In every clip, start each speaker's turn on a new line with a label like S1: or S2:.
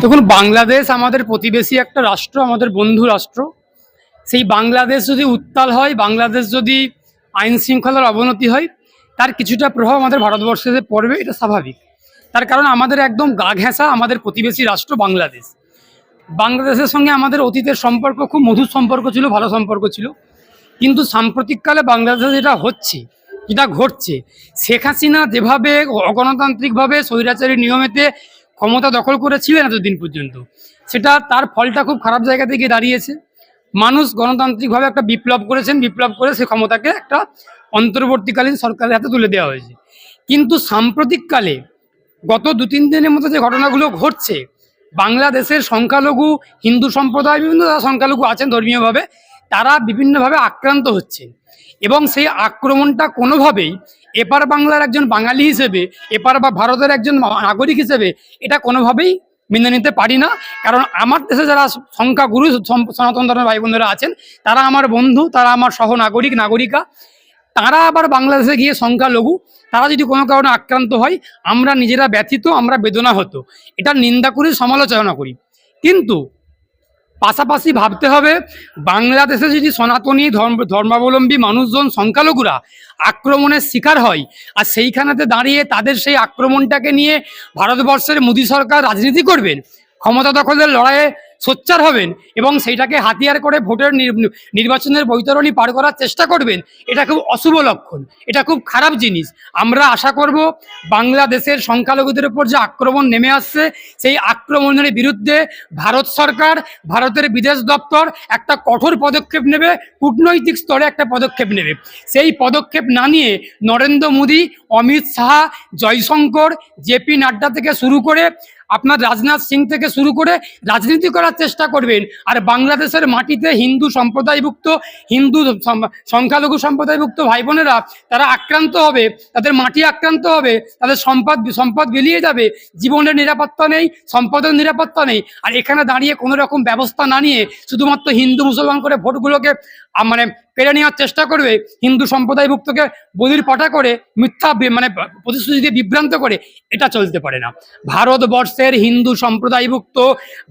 S1: দেখুন, বাংলাদেশ আমাদের প্রতিবেশী একটা রাষ্ট্র, আমাদের বন্ধু রাষ্ট্র। সেই বাংলাদেশ যদি উত্তাল হয়, বাংলাদেশ যদি আইন শৃঙ্খলার অবনতি হয়, তার কিছুটা প্রভাব আমাদের ভারতবর্ষে পড়বে, এটা স্বাভাবিক। তার কারণ আমাদের একদম গা ঘেঁষা আমাদের প্রতিবেশী রাষ্ট্র বাংলাদেশ। বাংলাদেশের সঙ্গে আমাদের অতীতের সম্পর্ক, খুব মধুর সম্পর্ক ছিল, ভালো সম্পর্ক ছিল। কিন্তু সাম্প্রতিককালে বাংলাদেশে যেটা হচ্ছে, যেটা ঘটছে, শেখ হাসিনা যেভাবে অগণতান্ত্রিকভাবে স্বৈরাচারী নিয়মেতে ক্ষমতা দখল করেছিলেন এতদিন পর্যন্ত। সেটা তার ফলটা খুব খারাপ জায়গা থেকে দাঁড়িয়েছে। মানুষ গণতান্ত্রিকভাবে একটা বিপ্লব করেছেন, বিপ্লব করে সে ক্ষমতাকে একটা অন্তর্বর্তীকালীন সরকারের হাতে তুলে দেওয়া হয়েছে। কিন্তু সাম্প্রতিককালে গত দু তিন দিনের মতো যে ঘটনাগুলো ঘটছে, বাংলাদেশের সংখ্যালঘু, হিন্দু সম্প্রদায় বিভিন্ন সংখ্যালঘু আছেন ধর্মীয়ভাবে, তারা বিভিন্নভাবে আক্রান্ত হচ্ছেন। এবং সেই আক্রমণটা কোনোভাবেই এপার বাংলার একজন বাঙালি হিসেবে, এপার বা ভারতের একজন নাগরিক হিসেবে এটা কোনোভাবেই মেনে নিতে পারি না। কারণ আমার দেশে যারা সংখ্যাগুরু সনাতন ধর্মের ভাই বোনেরা আছেন, তারা আমার বন্ধু, তারা আমার সহ নাগরিক। নাগরিকা তারা আবার বাংলাদেশে গিয়ে সংখ্যালঘু, তারা যদি কোনো কারণে আক্রান্ত হয়, আমরা নিজেরা ব্যথিত, আমরা বেদনা হতো এটা নিন্দা করে সমালোচনা করি। কিন্তু পাশাপাশি ভাবতে হবে, বাংলাদেশে যদি সনাতনী ধর্ম, ধর্মাবলম্বী মানুষজন সংখ্যালঘুরা আক্রমণের শিকার হয়, আর সেইখানেতে দাঁড়িয়ে তাদের সেই আক্রমণটাকে নিয়ে ভারতবর্ষের মোদী সরকার রাজনীতি করবেন, ক্ষমতা দখলের লড়াইয়ে সোচ্চার হবেন এবং সেইটাকে হাতিয়ার করে ভোটের নির্বাচনের বৈতরণী পার করার চেষ্টা করবেন, এটা খুব অশুভ লক্ষণ, এটা খুব খারাপ জিনিস। আমরা আশা করব বাংলাদেশের সংখ্যালঘুদের উপর যে আক্রমণ নেমে আসছে, সেই আক্রমণের বিরুদ্ধে ভারত সরকার, ভারতের বিদেশ দপ্তর একটা কঠোর পদক্ষেপ নেবে, কূটনৈতিক স্তরে একটা পদক্ষেপ নেবে। সেই পদক্ষেপ না নিয়ে নরেন্দ্র মোদী, অমিত শাহ, জয়শঙ্কর জেপি নাড্ডা থেকে শুরু করে আপনার রাজনাথ সিং থেকে শুরু করে রাজনীতি করার চেষ্টা করবেন। আর বাংলাদেশের মাটিতে হিন্দু সম্প্রদায়ভুক্ত, হিন্দু সংখ্যালঘু সম্প্রদায়ভুক্ত ভাই বোনেরা তারা আক্রান্ত হবে, তাদের মাটি আক্রান্ত হবে, তাদের সম্পদ সম্পদ বেরিয়ে যাবে। জীবনের নিরাপত্তা নেই, সম্পদের নিরাপত্তা নেই। আর এখানে দাঁড়িয়ে কোনো রকম ব্যবস্থা না নিয়ে শুধুমাত্র হিন্দু মুসলমান করে ভোটগুলোকে মানে কেড়ে নেওয়ার চেষ্টা করবে, হিন্দু সম্প্রদায়ভুক্তকে বলির পাঠা করে, মিথ্যা মানে প্রতিশ্রুতি দিয়ে বিভ্রান্ত করে, এটা চলতে পারে না। ভারতবর্ষের হিন্দু সম্প্রদায়ভুক্ত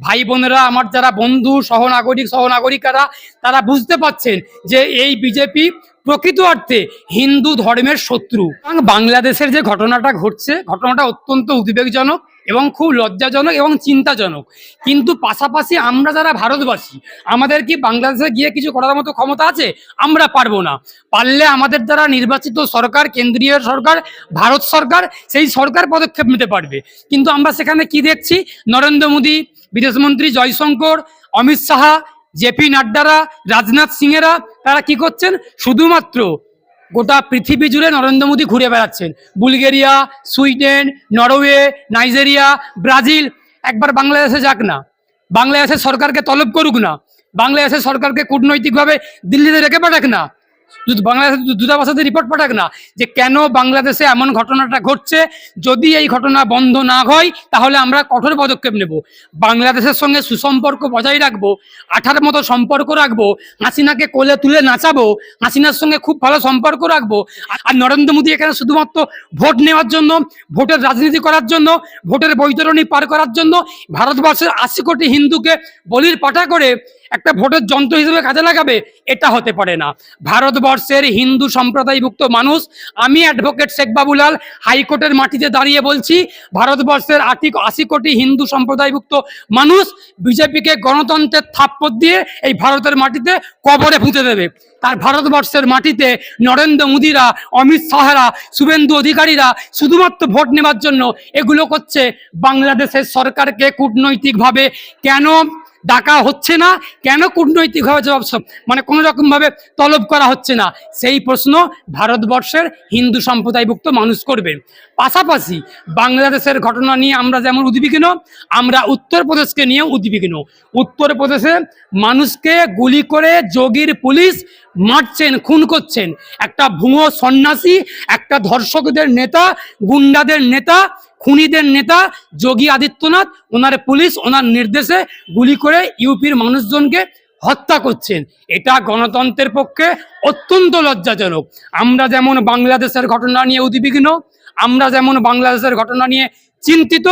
S1: ভাই বোনেরা আমার যারা বন্ধু, সহনাগরিক, সহনাগরিকারা, তারা বুঝতে পাচ্ছেন যে এই বিজেপি প্রকৃত অর্থে হিন্দু ধর্মের শত্রু। বাংলাদেশের যে ঘটনাটা ঘটছে, ঘটনাটা অত্যন্ত উদ্বেগজনক। এবং খুব লজ্জাজনক এবং চিন্তাজনক। কিন্তু পাশাপাশি আমরা যারা ভারতবাসী, আমাদের কি বাংলাদেশে গিয়ে কিছু করার মতো ক্ষমতা আছে? আমরা পারব না। পারলে আমাদের দ্বারা নির্বাচিত সরকার, কেন্দ্রীয় সরকার, ভারত সরকার, সেই সরকার পদক্ষেপ নিতে পারবে। কিন্তু আমরা সেখানে কি দেখছি? নরেন্দ্র মোদী, বিদেশমন্ত্রী জয়শঙ্কর, অমিত শাহ জেপি নাড্ডারা, রাজনাথ সিংয়েরা, তারা কি করছেন? শুধুমাত্র গোটা পৃথিবী জুড়ে নরেন্দ্র মোদী ঘুরে বেড়াচ্ছেন। Bulgaria, Sweden, Norway, Nigeria, Brazil, একবার বাংলাদেশে যাক না। বাংলাদেশের সরকারকে তলব করুক না। বাংলাদেশের সরকারকে কূটনৈতিকভাবে দিল্লিতে রেখে পাঠাক না। দূত- বাংলাদেশের দূ- দূতাবাসে রিপোর্ট পাঠাক না যে কেন বাংলাদেশে এমন ঘটনাটা ঘটছে। যদি এই ঘটনা বন্ধ না হয়, তাহলে আমরা কঠোর পদক্ষেপ নেব। বাংলাদেশের সঙ্গে সুসম্পর্ক বজায় রাখব, আঠার মতো সম্পর্ক রাখব, হাসিনাকে কোলে তুলে নাচাবো, হাসিনার সঙ্গে খুব ভালো সম্পর্ক রাখব। আর নরেন্দ্র মোদী এখানে শুধুমাত্র ভোট নেওয়ার জন্য, ভোটের রাজনীতি করার জন্য, ভোটের বৈতরণী পার করার জন্য, ভারতবর্ষের আশি কোটি হিন্দুকে বলির পাঠা করে একটা ভোটের যন্ত্র হিসেবে কাজে লাগাবে, এটা হতে পারে না। ভারতবর্ষের হিন্দু সম্প্রদায়ভুক্ত মানুষ, আমি অ্যাডভোকেট শেখ বাবুলাল, হাইকোর্টের মাটিতে দাঁড়িয়ে বলছি, ভারতবর্ষের আটি আশি কোটি হিন্দু সম্প্রদায়ভুক্ত মানুষ বিজেপিকে গণতন্ত্রের থাপ্পড় দিয়ে এই ভারতের মাটিতে কবরে পুঁতে দেবে। তার ভারতবর্ষের মাটিতে নরেন্দ্র মোদীরা, অমিত শাহরা, শুভেন্দু অধিকারীরা শুধুমাত্র ভোট নেওয়ার জন্য এগুলো করছে। বাংলাদেশের সরকারকে কূটনৈতিকভাবে কেন ডাকা হচ্ছে না, কেন কূটনৈতিকভাবে জবাব মানে কোনো রকমভাবে তলব করা হচ্ছে না? সেই প্রশ্ন ভারতবর্ষের হিন্দু সম্প্রদায়ভুক্ত মানুষ করবে। পাশাপাশি বাংলাদেশের ঘটনা নিয়ে আমরা যেমন উদ্বিগ্ন, আমরা উত্তরপ্রদেশকে নিয়েও উদ্বিগ্ন। উত্তরপ্রদেশে মানুষকে গুলি করে যোগীর পুলিশ মারছেন, খুন করছেন। একটা ভুয়ো সন্ন্যাসী, একটা ধর্ষকদের নেতা, গুন্ডাদের নেতা খুনিদের নেতা যোগী আদিত্যনাথ, ওনার পুলিশ ওনার নির্দেশে গুলি করে ইউপির মানুষজনকে হত্যা করছেন। এটা গণতন্ত্রের পক্ষে অত্যন্ত লজ্জাজনক। আমরা যেমন বাংলাদেশের ঘটনা নিয়ে উদ্বিগ্ন, আমরা যেমন বাংলাদেশের ঘটনা নিয়ে চিন্তিত,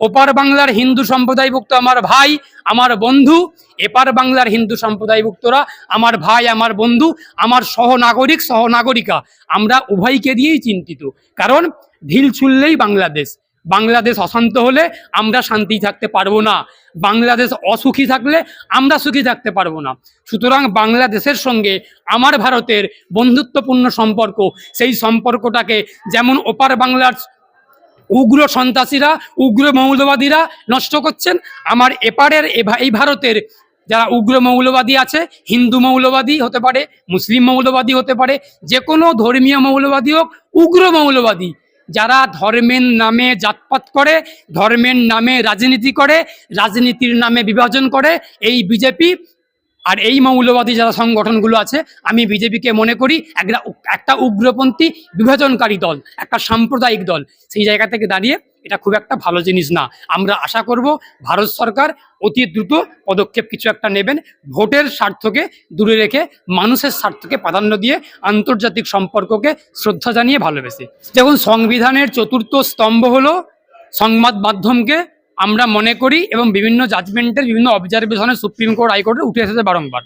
S1: ওপার বাংলার হিন্দু সম্প্রদায়ভুক্ত আমার ভাই, আমার বন্ধু, এপার বাংলার হিন্দু সম্প্রদায়ভুক্তরা, আমার ভাই, আমার বন্ধু, আমার সহনাগরিক, সহনাগরিকা, আমরা উভয়কে দিয়েই চিন্তিত। কারণ ঢিল ছুললেই বাংলাদেশ। বাংলাদেশ অশান্ত হলে আমরা শান্তি থাকতে পারব না। বাংলাদেশ অসুখী থাকলে আমরা সুখী থাকতে পারব না। সুতরাং বাংলাদেশের সঙ্গে আমার ভারতের বন্ধুত্বপূর্ণ সম্পর্ক, সেই সম্পর্কটাকে যেমন ওপার বাংলার উগ্র সন্ত্রাসীরা, উগ্র মৌলবাদীরা নষ্ট করছেন, আমার এপারের এই ভারতের যারা উগ্র মৌলবাদী আছে, হিন্দু মৌলবাদী হতে পারে, মুসলিম মৌলবাদী হতে পারে, যে কোনো ধর্মীয় মৌলবাদী হোক, উগ্র মৌলবাদী যারা ধর্মের নামে জাতপাত করে, ধর্মের নামে রাজনীতি করে, রাজনীতির নামে বিভাজন করে, এই বিজেপি আর এই মৌলবাদী যারা সংগঠনগুলো আছে, আমি বিজেপিকে মনে করি একটা একটা উগ্রপন্থী বিভাজনকারী দল, একটা সাম্প্রদায়িক দল, সেই জায়গা থেকে দাঁড়িয়ে এটা খুব একটা ভালো জিনিস না। আমরা আশা করব ভারত সরকার অতি দ্রুত পদক্ষেপ কিছু একটা নেবেন, ভোটের স্বার্থকে দূরে রেখে, মানুষের স্বার্থকে প্রাধান্য দিয়ে আন্তর্জাতিক সম্পর্ককে শ্রদ্ধা জানিয়ে ভালোবেসে। যেমন সংবিধানের চতুর্থ স্তম্ভ হলো সংবাদ মাধ্যমকে আমরা মনে করি এবং বিভিন্ন জাজমেন্টের বিভিন্ন অবজারভেশনে সুপ্রিম কোর্ট হাইকোর্টে উঠে এসেছে বারংবার।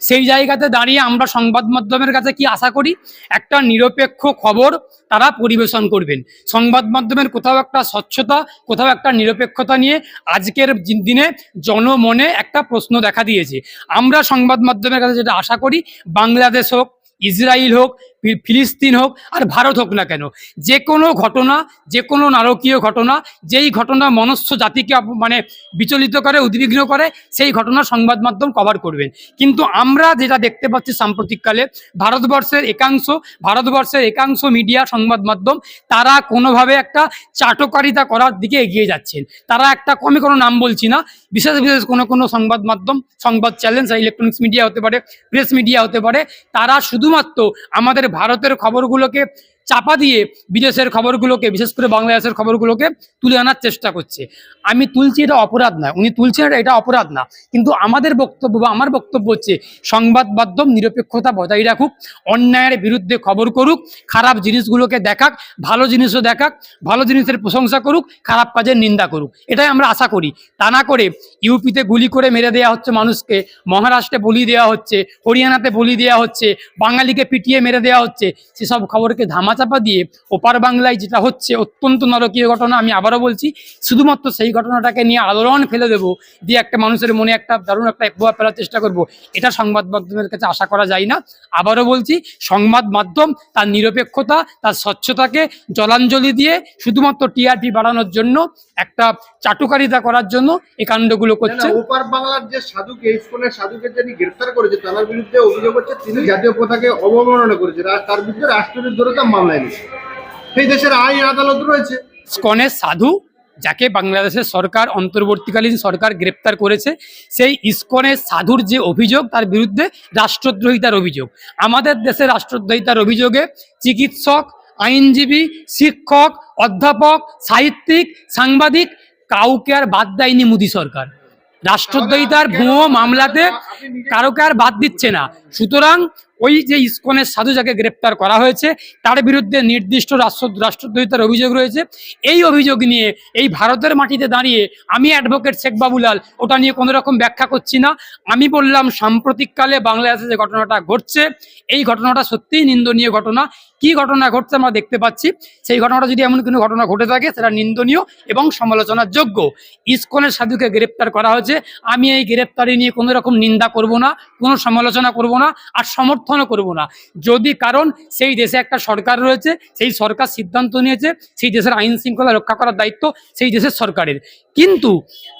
S1: সেই জায়গাতে দাঁড়িয়ে আমরা সংবাদ মাধ্যমের কাছে কি আশা করি? একটা নিরপেক্ষ খবর তারা পরিবেশন করবেন। সংবাদ মাধ্যমের কোথাও একটা স্বচ্ছতা, কোথাও একটা নিরপেক্ষতা নিয়ে আজকের দিনে জনমনে একটা প্রশ্ন দেখা দিয়েছে। আমরা সংবাদ মাধ্যমের কাছে যেটা আশা করি, বাংলাদেশ হোক ইসরায়েল হোক ফিলিস্তিন হোক আর ভারত হোক না কেন। যে কোনো ঘটনা যে কোনো নারকীয় ঘটনা, যেই ঘটনা মনস্য জাতিকে মানে বিচলিত করে, উদ্বিগ্ন করে, সেই ঘটনা সংবাদ মাধ্যম কভার করবেন। কিন্তু আমরা যেটা দেখতে পাচ্ছি সাম্প্রতিককালে, ভারতবর্ষের একাংশ ভারতবর্ষের একাংশ মিডিয়া সংবাদ মাধ্যম, তারা কোনোভাবে একটা চাটকারিতা করার দিকে এগিয়ে যাচ্ছেন। তারা একটা কমে কোনো নাম বলছি না, বিশেষ বিশেষ কোনো কোনো সংবাদ মাধ্যম, সংবাদ চ্যানেল ইলেকট্রনিক্স মিডিয়া হতে পারে প্রেস মিডিয়া হতে পারে, তারা শুধুমাত্র আমাদের ভারতের খবরগুলোকে চাপা দিয়ে বিদেশের খবরগুলোকে, বিশেষ করে বাংলাদেশের খবরগুলোকে তুলে আনার চেষ্টা করছে। আমি তুলছি এটা অপরাধ না, উনি তুলছেন এটা এটা অপরাধ না। কিন্তু আমাদের বক্তব্য বা আমার বক্তব্য হচ্ছে, সংবাদ মাধ্যম নিরপেক্ষতা বজায় রাখুক, অন্যায়ের বিরুদ্ধে খবর করুক, খারাপ জিনিসগুলোকে দেখাক, ভালো জিনিসও দেখাক, ভালো জিনিসের প্রশংসা করুক, খারাপ কাজের নিন্দা করুক। এটাই আমরা আশা করি। তা না করে ইউপিতে গুলি করে মেরে দেওয়া হচ্ছে মানুষকে, মহারাষ্ট্রে বলি দেওয়া হচ্ছে, হরিয়ানাতে বলি দেওয়া হচ্ছে, বাঙালিকে পিটিয়ে মেরে দেওয়া হচ্ছে, সেসব খবরকে ধামাচাপা দিয়ে ওপার বাংলায় যেটা হচ্ছে অত্যন্ত নরকীয় ঘটনা আমি আবারও বলছি শুধুমাত্র সেই ঘটনাটাকে নিয়ে আলোড়ন ফেলে দেবো দিয়ে একটা মানুষের মনে একটা দারুণ একটা প্রভাব ফেলার চেষ্টা করব এটা সংবাদ মাধ্যমের কাছে আশা করা যায় না। আবারও বলছি সংবাদ মাধ্যম তার নিরপেক্ষতা তার স্বচ্ছতাকে জলাঞ্জলি দিয়ে শুধুমাত্র টিআরপি বাড়ানোর জন্য একটা চাটুকারিতা করার জন্য এই কাণ্ডগুলো করছে।
S2: ওপার বাংলার যে সাধুকে ইস্কনের সাধুকে যিনি গ্রেফতার করেছে তার বিরুদ্ধে অভিযোগ হচ্ছে তিনি জাতীয় পতাকে অবমাননা করেছে। তার বিরুদ্ধে রাষ্ট্রবিদ্রোহতা মামলা সেই দেশের আইন আদালত রয়েছে।
S1: ইস্কনের সাধু, যাকে বাংলাদেশের সরকার, অন্তর্বর্তীকালীন সরকার গ্রেপ্তার করেছে, সেই ইস্কনের সাধুর যে অভিযোগ, তার বিরুদ্ধে রাষ্ট্রদ্রোহিতার অভিযোগ। আমাদের দেশে রাষ্ট্রদ্রোহিতার অভিযোগে চিকিৎসক, আইনজীবী, শিক্ষক, অধ্যাপক, সাহিত্যিক, সাংবাদিক, কাউকে আর বাদ দেয়নি মোদী সরকার। রাষ্ট্রদ্রোহিতার ভুয়ো মামলাতে কারোকে আর বাদ দিচ্ছে না। সুতরাং ওই যে ইস্কনের সাধু যাকে গ্রেপ্তার করা হয়েছে, তার বিরুদ্ধে নির্দিষ্ট রাষ্ট্র রাষ্ট্রদ্রোহিতার অভিযোগ রয়েছে। এই অভিযোগ নিয়ে, এই ভারতের মাটিতে দাঁড়িয়ে আমি অ্যাডভোকেট শেখ বাবুলাল, ওটা নিয়ে কোনো রকম ব্যাখ্যা করছি না। আমি বললাম, সাম্প্রতিককালে বাংলাদেশে যে ঘটনাটা ঘটছে, এই ঘটনাটা সত্যিই নিন্দনীয় ঘটনা। কি ঘটনা ঘটছে আমরা দেখতে পাচ্ছি। সেই ঘটনাটা যদি এমন কোনো ঘটনা ঘটে থাকে, সেটা নিন্দনীয় এবং সমালোচনার যোগ্য ইস্কনের সাধুকে গ্রেপ্তার করা হয়েছে। আমি এই গ্রেপ্তারি নিয়ে কোনো রকম নিন্দা করব না, কোনো সমালোচনা করব না। আর সমর্থনও করব না। যদি কারণ সেই দেশে একটা সরকার রয়েছে, সেই সরকার সিদ্ধান্ত নিয়েছে, সেই দেশের আইন শৃঙ্খলা রক্ষা করার দায়িত্ব সেই দেশের সরকারের। কিন্তু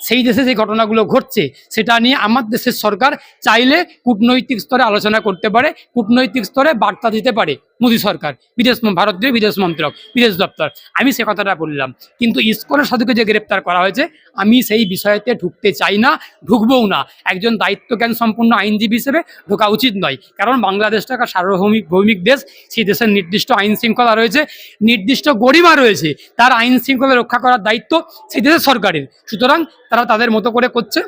S1: সেই দেশে যে ঘটনাগুলো ঘটছে, সেটা নিয়ে আমার দেশের সরকার চাইলে কূটনৈতিক স্তরে আলোচনা করতে পারে, কূটনৈতিক স্তরে বার্তা দিতে পারে মোদী সরকার, বিদেশ ভারতীয় বিদেশ মন্ত্রক, বিদেশ দপ্তর। আমি সে কথাটা বললাম। কিন্তু ইস্কনের সাধুকে যে গ্রেপ্তার করা হয়েছে, আমি সেই বিষয়তে ঢুকতে চাই না, ঢুকবও না। একজন দায়িত্ব দায়িত্বজ্ঞান সম্পন্ন আইনজীবী হিসেবে ঢোকা উচিত নয়। কারণ বাংলাদেশটা একটা সার্বভৌমিক, ভৌমিক দেশ, সেই দেশের নির্দিষ্ট আইন শৃঙ্খলা রয়েছে, নির্দিষ্ট গরিমা রয়েছে, তার আইন শৃঙ্খলা রক্ষা করার দায়িত্ব সেই দেশের সরকারের। সুতরাং তারা তাদের মতো করে করছে।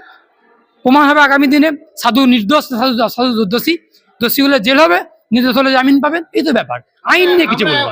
S1: প্রমাণ হবে আগামী দিনে। সাধু নির্দোষ, সাধু সাধু দোষী দোষী হলে জেল হবে, নির্দোষ হলে জামিন পাবেন, এই তো ব্যাপার। আইন নিয়ে কিছু বলব